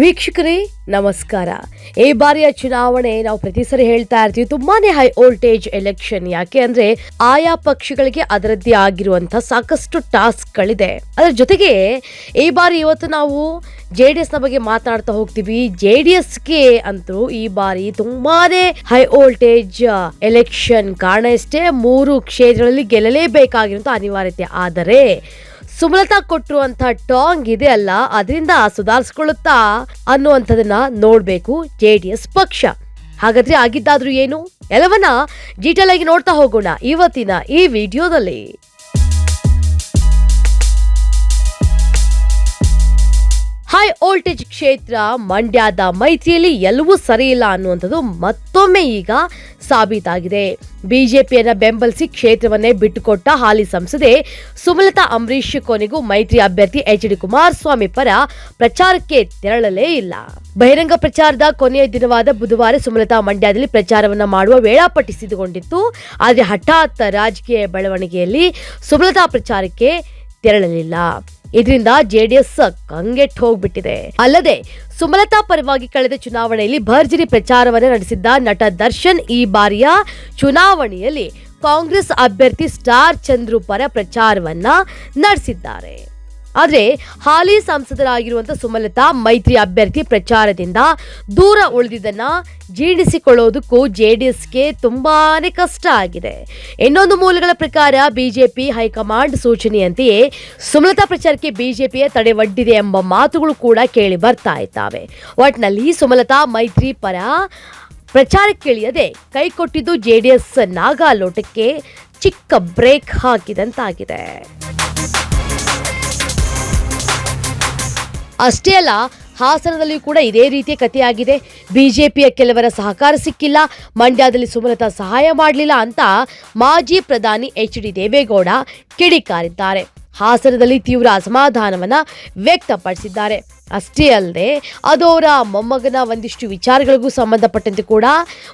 ವೀಕ್ಷಕರೇ, ನಮಸ್ಕಾರ. ಈ ಬಾರಿಯ ಚುನಾವಣೆ ನಾವು ಪ್ರತಿ ಸರಿ ಹೇಳ್ತಾ ಇರ್ತೀವಿ, ತುಂಬಾನೇ ಹೈ ವೋಲ್ಟೇಜ್ ಎಲೆಕ್ಷನ್ ಯಾಕೆ ಅಂದ್ರೆ, ಆಯಾ ಪಕ್ಷಗಳಿಗೆ ಅದರದ್ದೇ ಆಗಿರುವಂತಹ ಸಾಕಷ್ಟು ಟಾಸ್ಕ್ ಗಳಿದೆ ಅದರ ಜೊತೆಗೆ, ಈ ಬಾರಿ ಇವತ್ತು ನಾವು ಜೆ ಡಿ ಎಸ್ನ ಬಗ್ಗೆ ಮಾತನಾಡ್ತಾ ಹೋಗ್ತೀವಿ. ಜೆ ಡಿ ಎಸ್ಗೆ ಅಂತೂ ಈ ಬಾರಿ ತುಂಬಾನೇ ಹೈ ವೋಲ್ಟೇಜ್ ಎಲೆಕ್ಷನ್ ಕಾರಣ ಇಷ್ಟೇ ಮೂರು ಕ್ಷೇತ್ರಗಳಲ್ಲಿ ಗೆಲ್ಲಲೇಬೇಕಾಗಿರುವಂತಹ ಅನಿವಾರ್ಯತೆ. ಆದರೆ ಸುಮಲತಾ ಕೊಟ್ಟಿರುವಂತ ಟಾಂಗ್ ಇದೆ ಅಲ್ಲ, ಅದರಿಂದ ಸುಧಾರಿಸ್ಕೊಳ್ಳುತ್ತಾ ಅನ್ನುವಂಥದನ್ನ ನೋಡ್ಬೇಕು ಜೆ ಡಿ ಎಸ್ ಪಕ್ಷ. ಹಾಗಾದ್ರೆ ಆಗಿದ್ದಾದ್ರೂ ಏನು? ಎಲ್ಲವನ್ನ ಡೀಟೇಲ್ ಆಗಿ ನೋಡ್ತಾ ಹೋಗೋಣ ಇವತ್ತಿನ ಈ ವಿಡಿಯೋದಲ್ಲಿ. ಹೈ ವೋಲ್ಟೇಜ್ ಕ್ಷೇತ್ರ ಮಂಡ್ಯದ ಮೈತ್ರಿಯಲ್ಲಿ ಎಲ್ಲವೂ ಸರಿಯಿಲ್ಲ ಅನ್ನುವಂಥದ್ದು ಮತ್ತೊಮ್ಮೆ ಈಗ ಸಾಬೀತಾಗಿದೆ. ಬಿಜೆಪಿಯನ್ನು ಬೆಂಬಲಿಸಿ ಕ್ಷೇತ್ರವನ್ನೇ ಬಿಟ್ಟುಕೊಟ್ಟ ಹಾಲಿ ಸಂಸದೆ ಸುಮಲತಾ ಅಂಬರೀಶ್ ಕೊನೆಗೂ ಮೈತ್ರಿ ಅಭ್ಯರ್ಥಿ ಎಚ್ ಡಿ ಕುಮಾರಸ್ವಾಮಿ ಪರ ಪ್ರಚಾರಕ್ಕೆ ತೆರಳಲೇ ಇಲ್ಲ. ಬಹಿರಂಗ ಪ್ರಚಾರದ ಕೊನೆಯ ದಿನವಾದ ಬುಧವಾರ ಸುಮಲತಾ ಮಂಡ್ಯದಲ್ಲಿ ಪ್ರಚಾರವನ್ನ ಮಾಡುವ ವೇಳಾಪಟ್ಟಿ ಸಿದ್ಧಗೊಂಡಿತ್ತು ಆದರೆ ಹಠಾತ್ ರಾಜಕೀಯ ಬೆಳವಣಿಗೆಯಲ್ಲಿ ಸುಮಲತಾ ಪ್ರಚಾರಕ್ಕೆ ತೆರಳಲಿಲ್ಲ. ಇದರಿಂದ ಜೆಡಿಎಸ್ ಕಂಗೆಟ್ಟು ಹೋಗ್ಬಿಟ್ಟಿದೆ. ಅಲ್ಲದೆ ಸುಮಲತಾ ಪರವಾಗಿ ಕಳೆದ ಚುನಾವಣೆಯಲ್ಲಿ ಭರ್ಜರಿ ಪ್ರಚಾರವನ್ನು ನಡೆಸಿದ್ದ ನಟ ದರ್ಶನ್ ಈ ಬಾರಿಯ ಚುನಾವಣೆಯಲ್ಲಿ ಕಾಂಗ್ರೆಸ್ ಅಭ್ಯರ್ಥಿ ಸ್ಟಾರ್ ಚಂದ್ರು ಪರ ಪ್ರಚಾರವನ್ನ ನಡೆಸಿದ್ದಾರೆ. ಆದರೆ ಹಾಲಿ ಸಂಸದರಾಗಿರುವಂಥ ಸುಮಲತಾ ಮೈತ್ರಿ ಅಭ್ಯರ್ಥಿ ಪ್ರಚಾರದಿಂದ ದೂರ ಉಳಿದಿದ್ದನ್ನ ಜೀರ್ಣಿಸಿಕೊಳ್ಳೋದಕ್ಕೂ ಜೆ ಡಿ ಎಸ್ಗೆ ತುಂಬಾನೇ ಕಷ್ಟ ಆಗಿದೆ. ಇನ್ನೊಂದು ಮೂಲಗಳ ಪ್ರಕಾರ ಬಿಜೆಪಿ ಹೈಕಮಾಂಡ್ ಸೂಚನೆಯಂತೆಯೇ ಸುಮಲತಾ ಪ್ರಚಾರಕ್ಕೆ ಬಿಜೆಪಿಯ ತಡೆ ಒಡ್ಡಿದೆ ಎಂಬ ಮಾತುಗಳು ಕೂಡ ಕೇಳಿ ಬರ್ತಾ ಇದ್ದಾವೆ. ಒಟ್ನಲ್ಲಿ ಸುಮಲತಾ ಮೈತ್ರಿ ಪರ ಪ್ರಚಾರಕ್ಕಿಳಿಯದೆ ಜೆ ಡಿ ಎಸ್ ನಾಗಾಲೋಟಕ್ಕೆ ಚಿಕ್ಕ ಬ್ರೇಕ್ ಹಾಕಿದಂತಾಗಿದೆ. ಅಷ್ಟೇ ಅಲ್ಲ ಹಾಸನದಲ್ಲಿ ಕೂಡ ಇದೇ ರೀತಿಯ ಕಥೆಯಾಗಿದೆ. ಬಿಜೆಪಿಯ ಕೆಲವರ ಸಹಕಾರ ಸಿಕ್ಕಿಲ್ಲ, ಮಂಡ್ಯದಲ್ಲಿ ಸುಮಲತಾ ಸಹಾಯ ಮಾಡಲಿಲ್ಲ ಅಂತ ಮಾಜಿ ಪ್ರಧಾನಿ ಎಚ್ ಡಿ ದೇವೇಗೌಡ ಕಿಡಿಕಾರಿದ್ದಾರೆ. ಹಾಸನದಲ್ಲಿ ತೀವ್ರ ಅಸಮಾಧಾನವನ್ನು ವ್ಯಕ್ತಪಡಿಸಿದ್ದಾರೆ. ಅಷ್ಟೇ ಅಲ್ಲದೆ ಅದು ಮೊಮ್ಮಗನ ಒಂದಿಷ್ಟು ವಿಚಾರಗಳಿಗೂ ಸಂಬಂಧಪಟ್ಟಂತೆ ಕೂಡ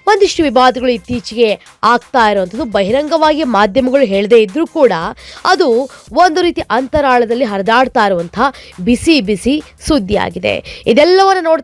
ಒಂದಿಷ್ಟು ವಿವಾದಗಳು ಇತ್ತೀಚೆಗೆ ಆಗ್ತಾ ಇರುವಂಥದ್ದು. ಬಹಿರಂಗವಾಗಿ ಮಾಧ್ಯಮಗಳು ಹೇಳದೇ ಇದ್ದರೂ ಕೂಡ ಅದು ಒಂದು ರೀತಿ ಅಂತರಾಳದಲ್ಲಿ ಹರಿದಾಡ್ತಾ ಇರುವಂತಹ ಬಿಸಿ ಬಿಸಿ ಸುದ್ದಿಯಾಗಿದೆ. ಇದೆಲ್ಲವನ್ನು ನೋಡ್ತಾ